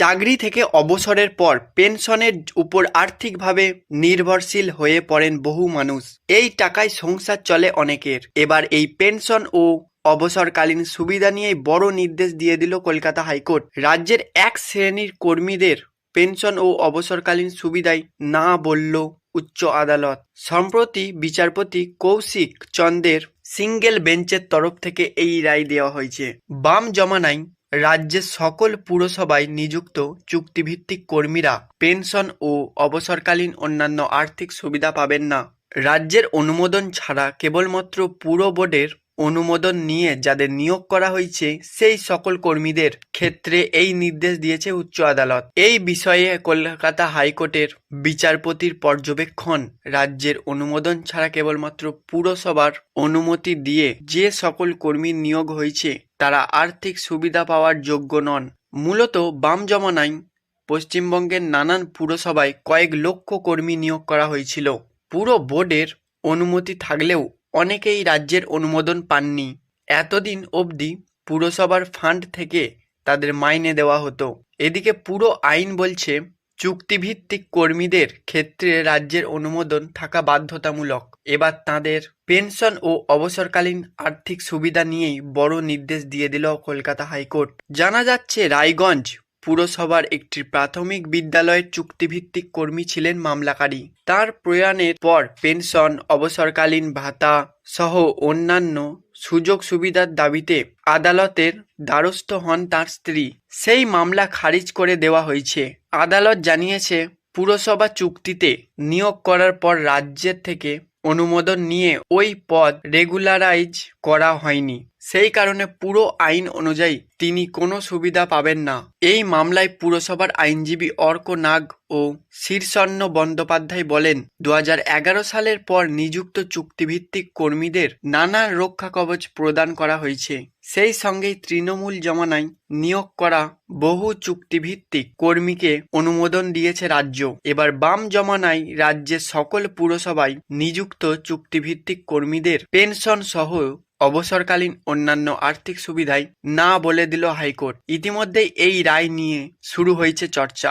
চাকরি থেকে অবসরের পর পেনশনের উপর আর্থিকভাবে নির্ভরশীল হয়ে পড়েন বহু মানুষ। এই টাকায় সংসার চলে অনেকের। এবার এই পেনশন ও অবসরকালীন সুবিধা নিয়েই বড় নির্দেশ দিয়ে দিল কলকাতা হাইকোর্ট। রাজ্যের এক শ্রেণির কর্মীদের পেনশন ও অবসরকালীন সুবিধায় না বলল উচ্চ আদালত। সম্প্রতি বিচারপতি কৌশিক চন্দের সিঙ্গেল বেঞ্চের তরফ থেকে এই রায় দেওয়া হয়েছে। বাম জমানায় রাজ্যের সকল পুরসভায় নিযুক্ত চুক্তিভিত্তিক কর্মীরা পেনশন ও অবসরকালীন অন্যান্য আর্থিক সুবিধা পাবেন না। রাজ্যের অনুমোদন ছাড়া কেবলমাত্র পুর বোর্ডের অনুমোদন নিয়ে যাদের নিয়োগ করা হয়েছে, সেই সকল কর্মীদের ক্ষেত্রে এই নির্দেশ দিয়েছে উচ্চ আদালত। এই বিষয়ে কলকাতা হাইকোর্টের বিচারপতির পর্যবেক্ষণ, রাজ্যের অনুমোদন ছাড়া কেবলমাত্র পুরসভার অনুমতি দিয়ে যে সকল কর্মী নিয়োগ হয়েছে, তারা আর্থিক সুবিধা পাওয়ার যোগ্য নন। মূলত বাম জমানায় পশ্চিমবঙ্গের নানান পুরসভায় কয়েক লক্ষ কর্মী নিয়োগ করা হয়েছিল। পুরো বোর্ডের অনুমতি থাকলেও অনেকেই রাজ্যের অনুমোদন পাননি। এতদিন অবধি পুরসভার ফান্ড থেকে তাদের মাইনে দেওয়া হতো। এদিকে পুরো আইন বলছে, চুক্তিভিত্তিক কর্মীদের ক্ষেত্রে রাজ্যের অনুমোদন থাকা বাধ্যতামূলক। এবার তাদের পেনশন ও অবসরকালীন আর্থিক সুবিধা নিয়েই বড় নির্দেশ দিয়ে দিল কলকাতা হাইকোর্ট। জানা যাচ্ছে, রায়গঞ্জ পুরসভার একটি প্রাথমিক বিদ্যালয়ের চুক্তিভিত্তিক কর্মী ছিলেন মামলাকারী। তার প্রয়াণের পর পেনশন, অবসরকালীন ভাতা সহ অন্যান্য সুযোগ সুবিধার দাবিতে আদালতের দ্বারস্থ হন তার স্ত্রী। সেই মামলা খারিজ করে দেওয়া হয়েছে। আদালত জানিয়েছে, পুরসভা চুক্তিতে নিয়োগ করার পর রাজ্যের থেকে অনুমোদন নিয়ে ওই পদ রেগুলারাইজ করা হয়নি। সেই কারণে পুরো আইন অনুযায়ী তিনি কোনো সুবিধা পাবেন না। এই মামলায় পুরসভার আইনজীবী অর্ক নাগ ও শীর্ষণ্য বন্দ্যোপাধ্যায় বলেন দু হাজার এগারো সালের পর নিযুক্ত চুক্তিভিত্তিক কর্মীদের নানা রক্ষা কবচ প্রদান করা হয়েছে। সেই সঙ্গেই তৃণমূল জমানায় নিয়োগ করা বহু চুক্তিভিত্তিক কর্মীকে অনুমোদন দিয়েছে রাজ্য। এবার বাম জমানায় রাজ্যের সকল পুরসভায় নিযুক্ত চুক্তিভিত্তিক কর্মীদের পেনশন সহ অবসরকালীন অন্যান্য আর্থিক সুবিধায় না বলে দিল হাইকোর্ট। ইতিমধ্যেই এই রায় নিয়ে শুরু হয়েছে চর্চা।